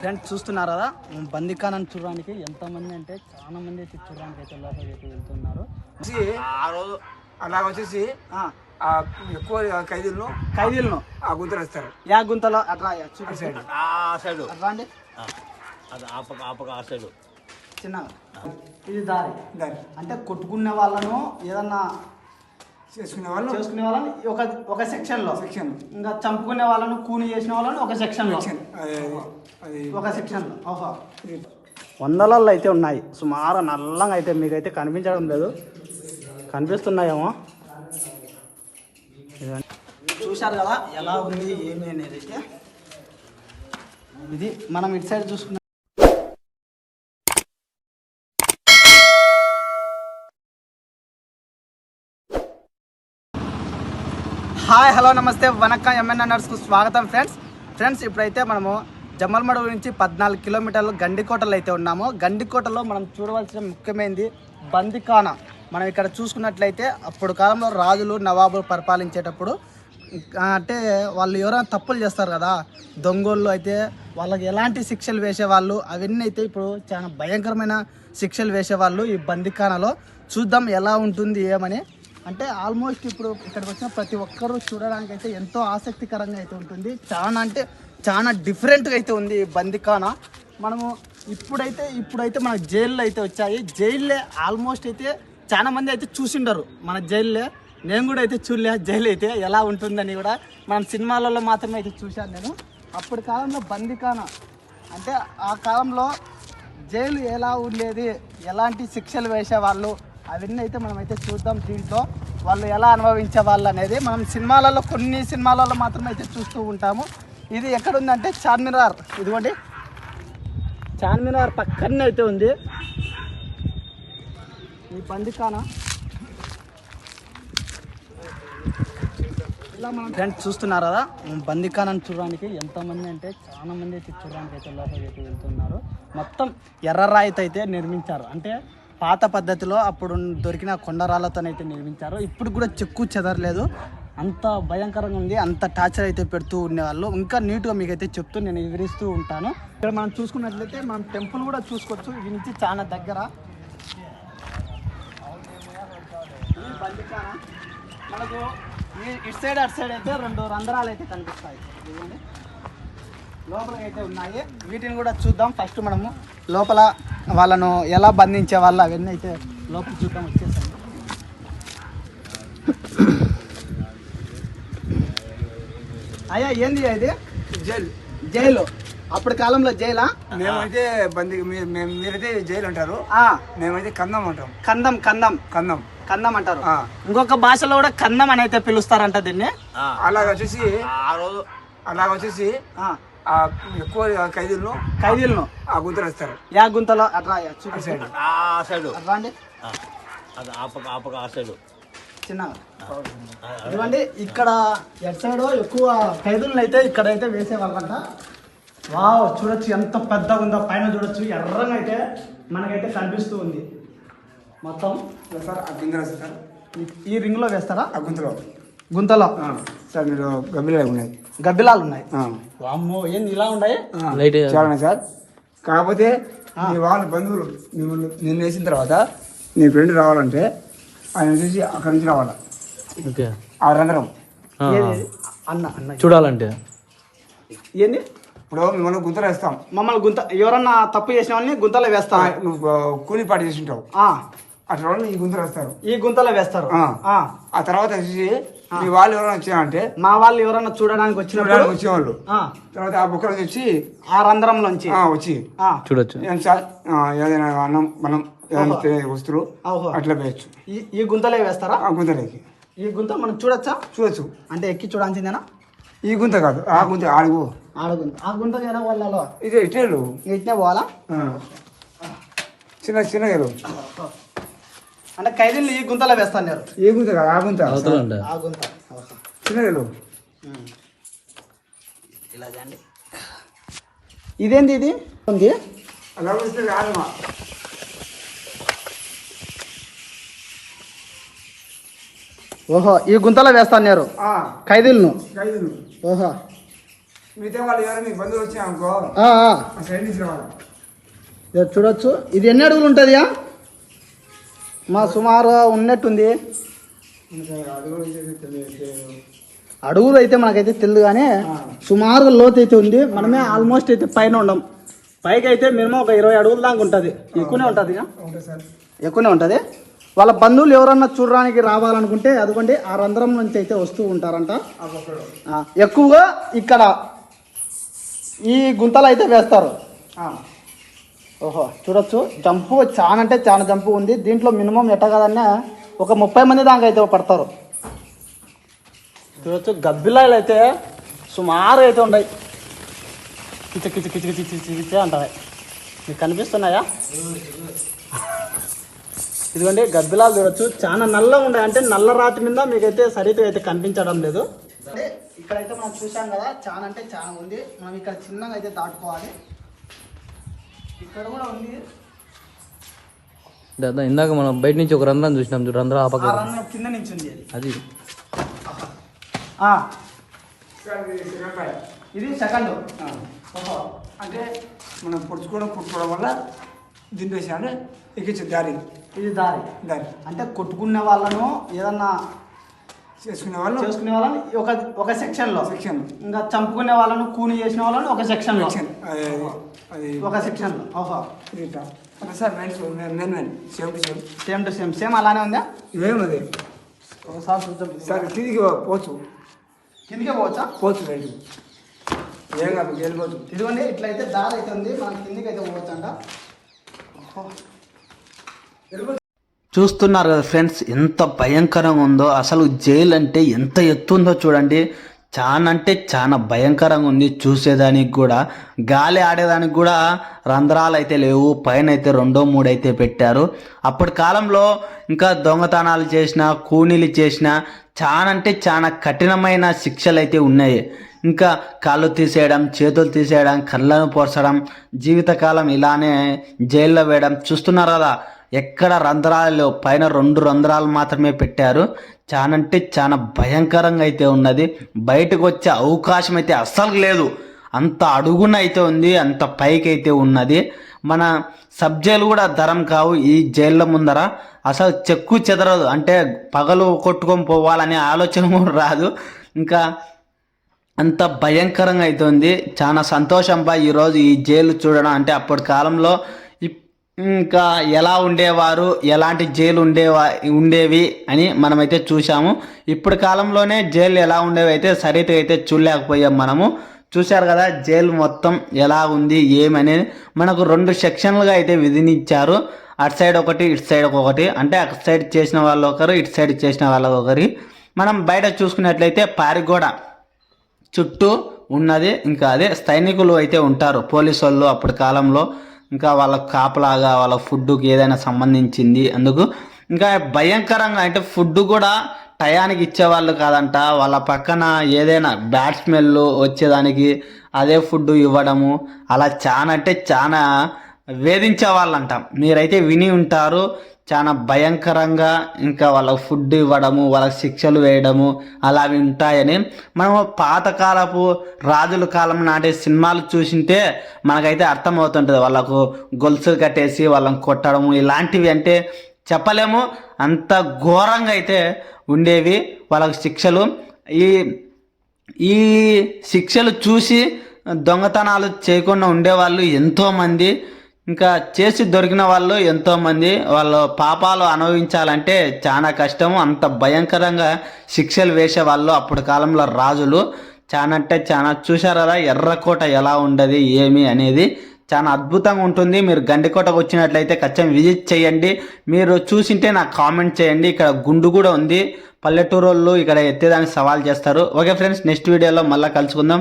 Friends చూస్తున్నారు? కదా బందికానని చూడడానికి ఎంతమంది అంటే చాలా మంది అయితే చూడడానికి అయితే లోపలికి అయితే వెళ్తున్నారు. ఆ రోజు అలాగ వచ్చేసి ఎక్కువ ఖైదీలను ఖైదీలను. ఆ గుంతలు వేస్తారు. యా గుంతలో అట్లా అటు చూపి సైడ్. ఆ సైడు. అట్లా అండి ఆ, అది ఆపక ఆపక ఆ సైడు. చిన్నగా. ఇది దారి. దాన్ని అంటే కొట్టుకునే వాళ్ళను ఏదన్నా చేసుకునే వాళ్ళు చేసుకునే వాళ్ళని ఒక ఒక సెక్షన్లో. సెక్షన్ ఇంకా చంపుకునే వాళ్ళను కూని చేసిన వాళ్ళని ఒక సెక్షన్లో. సెక్షన్ అది అది ఒక సెక్షన్లో. ఓహో. వందలల్లో అయితే ఉన్నాయి. సుమారు నల్లంగా అయితే మీకైతే కనిపించడం లేదు. కనిపిస్తున్నాయేమో. చూశారు కదా ఎలా ఉంది ఏమి అనేది అయితే. ఇది మనం ఇటు సైడ్ చూసుకున్న హాయ్ హలో నమస్తే వనక్కం ఎంఎన్ఎ నర్స్కు స్వాగతం ఫ్రెండ్స్ ఫ్రెండ్స్ ఇప్పుడైతే మనము జమ్మల్మడుగు నుంచి పద్నాలుగు కిలోమీటర్లు గండికోటలో అయితే ఉన్నాము. గండికోటలో మనం చూడవలసిన ముఖ్యమైనది బందికాన. మనం ఇక్కడ చూసుకున్నట్లయితే అప్పుడు కాలంలో రాజులు నవాబులు పరిపాలించేటప్పుడు అంటే వాళ్ళు ఎవరైనా తప్పులు చేస్తారు కదా దొంగోళ్ళు అయితే వాళ్ళకి ఎలాంటి శిక్షలు వేసేవాళ్ళు అవన్నీ అయితే ఇప్పుడు చాలా భయంకరమైన శిక్షలు వేసేవాళ్ళు ఈ బందికానలో. చూద్దాం ఎలా ఉంటుంది ఏమని అంటే ఆల్మోస్ట్ ఇప్పుడు ఇక్కడికి వచ్చిన ప్రతి ఒక్కరూ చూడడానికి అయితే ఎంతో ఆసక్తికరంగా అయితే ఉంటుంది. చాలా అంటే చాలా డిఫరెంట్గా అయితే ఉంది బందికాన. మనము ఇప్పుడైతే ఇప్పుడైతే మన జైల్లో అయితే వచ్చాయి. జైల్లే ఆల్మోస్ట్ అయితే చాలా మంది అయితే చూసిండరు మన జైల్లే. నేను కూడా అయితే చూడలే జైలు అయితే ఎలా ఉంటుందని కూడా మన సినిమాలలో మాత్రమే అయితే చూశాను నేను. అప్పటి కాలంలో బందికాన అంటే ఆ కాలంలో జైలు ఎలా ఉండేది ఎలాంటి శిక్షలు వేసేవాళ్ళు అవన్నీ అయితే మనం అయితే చూద్దాం దీంట్లో. వాళ్ళు ఎలా అనుభవించే వాళ్ళు అనేది మనం సినిమాలలో కొన్ని సినిమాలలో మాత్రమే అయితే చూస్తూ ఉంటాము. ఇది ఎక్కడుందంటే చార్మినార్. ఇదిగోండి. చార్మినార్ పక్కనే అయితే ఉంది. ఈ బందికాన ఇలా మనం ఫ్రెండ్స్ చూస్తున్నారు కదా. బందికానని చూడడానికి ఎంతమంది అంటే చాలా మంది అయితే చూడడానికి అయితే లోపలికి వెళ్తున్నారు. మొత్తం ఎర్ర అయితే నిర్మించారు. అంటే పాత పద్ధతిలో అప్పుడు దొరికిన కొండరాళ్ళతోనైతే నిర్మించారు. ఇప్పుడు కూడా చెక్కు చెదరలేదు. అంత భయంకరంగా ఉంది. అంత టార్చర్ అయితే పెడుతూ ఉండేవాళ్ళు. ఇంకా నీట్గా మీకు అయితే చెప్తూ నేను వివరిస్తూ ఉంటాను. ఇక్కడ మనం చూసుకున్నట్లయితే మనం టెంపుల్ కూడా చూసుకోవచ్చు. ఇది నుంచి చాలా దగ్గర. మనకు ఇటు సైడ్ అటు సైడ్ అయితే రెండు రంధ్రాలు అయితే కనిపిస్తాయి. లోపల అయితే ఉన్నాయి. వీటిని కూడా చూద్దాం. ఫస్ట్ మనము లోపల వాళ్ళను ఎలా బంధించే వాళ్ళు అవన్నీ అయితే లోపల చూద్దాం వచ్చేసాము అయ్యా ఏంది ఇది? జైలు. జైలు. అప్పటి కాలంలో జైలా? మేమైతే బంది మీ- మేము మీరైతే జైలు అంటారు. ఆ, మేమైతే కందం అంటాం. కందం కందం. కందం. కందం అంటారు. ఇంకొక భాషలో కూడా కందం అని అయితే పిలుస్తారంట దీన్ని. అలాగ వచ్చేసి ఆ రోజు అలాగ వచ్చేసి ఎక్కువ ఖైదీలను ఖైదీలను? ఆ గుంతలు వేస్తారు. యా గుంతలో? అట్లా సైడ్. ఆ సైడు. అట్లా అండి ఆ, అది ఆపక ఆపక ఆ సైడు. చిన్నగా ఇదిగోండి ఇక్కడ ఎట్ సైడ్ ఎక్కువ ఖైదులను అయితే ఇక్కడ అయితే వేసేవాళ్ళంట. వావ్ చూడొచ్చు ఎంత పెద్దగా ఉందో. పైన చూడొచ్చు. ఎర్రగా అయితే మనకైతే కనిపిస్తూ ఉంది. మొత్తం. సార్ ఆ సార్ ఈ- ఈ రింగ్లో వేస్తారా? ఆ గుంతలో. గుంతలో. ఆ, సార్ మీరు గబ్బిలాగా ఉన్నాయి. గబ్బిలాలు ఉన్నాయి. ఆ. వామ్మో ఏంది ఇలా ఉన్నాయి? ఆ, చాలా సార్. కాకపోతే నీ వాళ్ళ బంధువులు మిమ్మల్ని నిన్ను వేసిన తర్వాత నీ ఫ్రెండ్ రావాలంటే ఆయన వచ్చేసి అక్కడి నుంచి రావాలా? ఓకే. ఆరందరం ఏది? అన్న అన్న. చూడాలంటే. ఏంది? ఇప్పుడు మిమ్మల్ని గుంతలు వేస్తాం. మమ్మల్ని గుంత ఎవరన్నా తప్పు చేసిన వాళ్ళని గుంతలో ఆ, వేస్తా నువ్వు ఆ, కూలి పాటు చేసి ఉంటావు. ఆ, అట్లా వాళ్ళని ఈ గుంతలు వేస్తారు. ఈ గుంతలో వేస్తారు. ఆ. ఆ, ఆ తర్వాత వచ్చేసి మీ వాళ్ళు ఎవరైనా వచ్చారంటే మా వాళ్ళు ఎవరన్నా చూడడానికి వచ్చినప్పుడు చూడడానికి వచ్చేవాళ్ళు ఆ, తర్వాత ఆ బుక్కలు వచ్చి ఆ రంధ్రంలోంచి. ఆ, వచ్చి. చూడొచ్చు. ఏం సార్? ఆ, ఏదైనా అన్నం మనం ఏదైనా. తినే వస్తువులు ఓహో. అట్లా వేయచ్చు. ఈ ఈ గుంతలే వేస్తారా? ఆ గుంతలోకి. ఈ గుంత మనం చూడొచ్చా? చూడొచ్చు. అంటే ఎక్కి చూడాల్సిందేనా? ఈ గుంత కాదు ఆ గుంత ఆడుగు ఆడ గుంత. ఆ గుంత ఎలా వాళ్ళలో ఇదే ఇటేలు ఇట్నే పోవాలా. చిన్న చిన్న అంటే ఖైదీలు ఈ గుంతలో వేస్తాను నేను ఏ గుంత కాదు ఆ గుంత. అవుతుందంట ఆ గుంత ఓహో. చిన్న ఏలు ఉమ్. ఇలా చేయండి. ఇదేంది ఇది? ఉంది. అలా వస్తే కాదమ్మా ఓహో ఈ గుంతలో వేస్తాను నేను ఆ, ఖైదీలను ఖైదీలు ఓహో. మిగతా వాళ్ళు ఎవరైనా మీ బంధువులు వచ్చాయనుకో ఆ, ఆ. ఆ సైడ్ చూడొచ్చు. ఇది ఎన్ని అడుగులు ఉంటుందియా? మా సుమారు ఉన్నట్టుంది. అడుగులు అయితే మనకైతే తెలియదు కానీ సుమారుగా లోతు అయితే ఉంది. మనమే ఆల్మోస్ట్ అయితే పైన ఉండం. పైకి అయితే మినిమం ఒక ఇరవై అడుగుల దాకా ఉంటుంది. ఎక్కువనే ఉంటుంది ఎక్కువనే ఉంటుంది. వాళ్ళ బంధువులు ఎవరన్నా చూడడానికి రావాలనుకుంటే అదిగోండి ఆ రంధ్రం నుంచి అయితే వస్తూ ఉంటారంట. ఎక్కువగా ఇక్కడ ఈ గుంతలు అయితే వేస్తారు. ఓహో చూడొచ్చు. జంపు చాలా అంటే చాలా జంపు ఉంది. దీంట్లో మినిమం ఎట్ట కాదన్నా ఒక ముప్పై మంది దాకా అయితే పడతారు. చూడొచ్చు. గబ్బిలాలు అయితే సుమారు అయితే ఉన్నాయి కిచ కిచ కిచ కిచ కిచ కిచ అంటాయి మీకు కనిపిస్తున్నాయా? ఇదిగోండి గబ్బిలాలు చూడొచ్చు. చాలా నల్లగా ఉన్నాయి అంటే నల్ల రాతి మీద మీకైతే సరిగ్గా అయితే కనిపించడం లేదు. ఇక్కడైతే మనం చూసాం కదా చాలా అంటే చాలా ఉంది. మనం ఇక్కడ చిన్నగా అయితే దాటుకోవాలి. ఇక్కడ కూడా ఉంది. దాదా ఇందాక మనం బయట నుంచి ఒక రంధ్రం చూసినాం చూడు రంధ్రం ఆ ఆ పక్క రంధ్రం కింద నుంచి ఉంది అది. ఇది సెకండ్ అంటే మనం పుడుచుకోవడం కుట్టుకోవడం వల్ల దింపేసాను ఎక్కించు దారి. ఇది దారి. దారి. అంటే కొట్టుకునే వాళ్ళను ఏదన్నా చేసుకునే వాళ్ళు చేసుకునే వాళ్ళని ఒక ఒక సెక్షన్లో. సెక్షన్ ఇంకా చంపుకునే వాళ్ళను కూని చేసిన వాళ్ళని ఒక సెక్షన్లో. సెక్షన్ ఒక సెక్షన్ ఓహో sir main same to same. Same to same. Same అలానే ఉందా? ఇవేమది ఒకసారి చూద్దాం. సార్ కిందికి పోవచ్చు. కిందికే పోవచ్చా? పోవచ్చు రైట్ ఏం కాదు వెళ్ళిపోవచ్చు ఇదిగోండి ఇట్లయితే దారి అయితే ఉంది. మనం కిందికి అయితే పోవచ్చు అంట చూస్తున్నారు కదా ఫ్రెండ్స్ ఎంత భయంకరంగా ఉందో. అసలు జైలు అంటే ఎంత ఎత్తు ఉందో చూడండి. చాలా అంటే చాలా భయంకరంగా ఉంది చూసేదానికి కూడా. గాలి ఆడేదానికి కూడా రంధ్రాలు అయితే లేవు పైన అయితే రెండో మూడు అయితే పెట్టారు. అప్పటి కాలంలో ఇంకా దొంగతనాలు చేసిన కూనీలు చేసిన చాలా అంటే చాలా కఠినమైన శిక్షలు అయితే ఉన్నాయి. ఇంకా కాళ్ళు తీసేయడం చేతులు తీసేయడం కళ్ళను పోసడం జీవితకాలం ఇలానే జైల్లో వేయడం చూస్తున్నారు కదా ఎక్కడ రంధ్రాలు పైన రెండు రంధ్రాలు మాత్రమే పెట్టారు. చాలా అంటే చాలా భయంకరంగా అయితే ఉన్నది. బయటకు వచ్చే అవకాశం అయితే అస్సలు లేదు. అంత అడుగున అయితే ఉంది అంత పైకి అయితే ఉన్నది. మన సబ్ జైలు కూడా ధరం కావు ఈ జైళ్ళ ముందర. అసలు చెక్కు చెదరదు. అంటే పగలు కొట్టుకొని పోవాలనే ఆలోచన కూడా రాదు. ఇంకా అంత భయంకరంగా అవుతుంది చాలా సంతోషం బా ఈరోజు ఈ జైలు చూడడం. అంటే అప్పటి కాలంలో ఇంకా ఎలా ఉండేవారు ఎలాంటి జైలు ఉండేవా ఉండేవి అని మనమైతే చూసాము ఇప్పుడు కాలంలోనే జైలు ఎలా ఉండేవి అయితే సరిగ్గా అయితే చూడలేకపోయాం మనము. చూశారు కదా జైలు మొత్తం ఎలా ఉంది ఏమనేది మనకు రెండు సెక్షన్లుగా అయితే విధినిచ్చారు. అటు సైడ్ ఒకటి ఇటు సైడ్ ఒకటి. అంటే అటు సైడ్ చేసిన వాళ్ళు ఒకరు ఇటు సైడ్ చేసిన వాళ్ళు ఒకరి. మనం బయట చూసుకున్నట్లయితే పారిగోడ చుట్టూ ఉన్నది. ఇంకా అదే సైనికులు అయితే ఉంటారు పోలీసు వాళ్ళు అప్పటి కాలంలో. ఇంకా వాళ్ళ కాపలాగా వాళ్ళ ఫుడ్కి ఏదైనా సంబంధించింది అందుకు ఇంకా భయంకరంగా అంటే ఫుడ్ కూడా టయానికి ఇచ్చేవాళ్ళు కాదంట. వాళ్ళ పక్కన ఏదైనా బ్యాడ్ స్మెల్ వచ్చేదానికి అదే ఫుడ్ ఇవ్వడము అలా చాలా అంటే చాలా వేధించే వాళ్ళంట మీరైతే విని ఉంటారు. చాలా భయంకరంగా ఇంకా వాళ్ళకు ఫుడ్ ఇవ్వడము వాళ్ళకి శిక్షలు వేయడము అలా ఉంటాయని మనము పాతకాలపు రాజుల కాలం నాటి సినిమాలు చూసింటే మనకైతే అర్థమవుతుంటుంది. వాళ్ళకు గొలుసులు కట్టేసి వాళ్ళని కొట్టడము ఇలాంటివి అంటే చెప్పలేము. అంత ఘోరంగా అయితే ఉండేవి వాళ్ళకు శిక్షలు. ఈ ఈ శిక్షలు చూసి దొంగతనాలు చేయకుండా ఉండేవాళ్ళు ఎంతోమంది. ఇంకా చేసి దొరికిన వాళ్ళు ఎంతోమంది వాళ్ళ పాపాలు అనుభవించాలంటే చాలా కష్టము అంత భయంకరంగా శిక్షలు వేసేవాళ్ళు అప్పటి కాలంలో రాజులు. చాలా అంటే చాలా చూశారు ఎర్రకోట ఎలా ఉండదు ఏమి అనేది చాలా అద్భుతంగా ఉంటుంది. మీరు గండికోటకు వచ్చినట్లయితే ఖచ్చితంగా విజిట్ చేయండి. మీరు చూసింటే నాకు కామెంట్ చేయండి. ఇక్కడ గుండు కూడా ఉంది. పల్లెటూరు వాళ్ళు ఇక్కడ ఎత్తేదానికి సవాల్ చేస్తారు. ఓకే ఫ్రెండ్స్ నెక్స్ట్ వీడియోలో మళ్ళీ కలుసుకుందాం.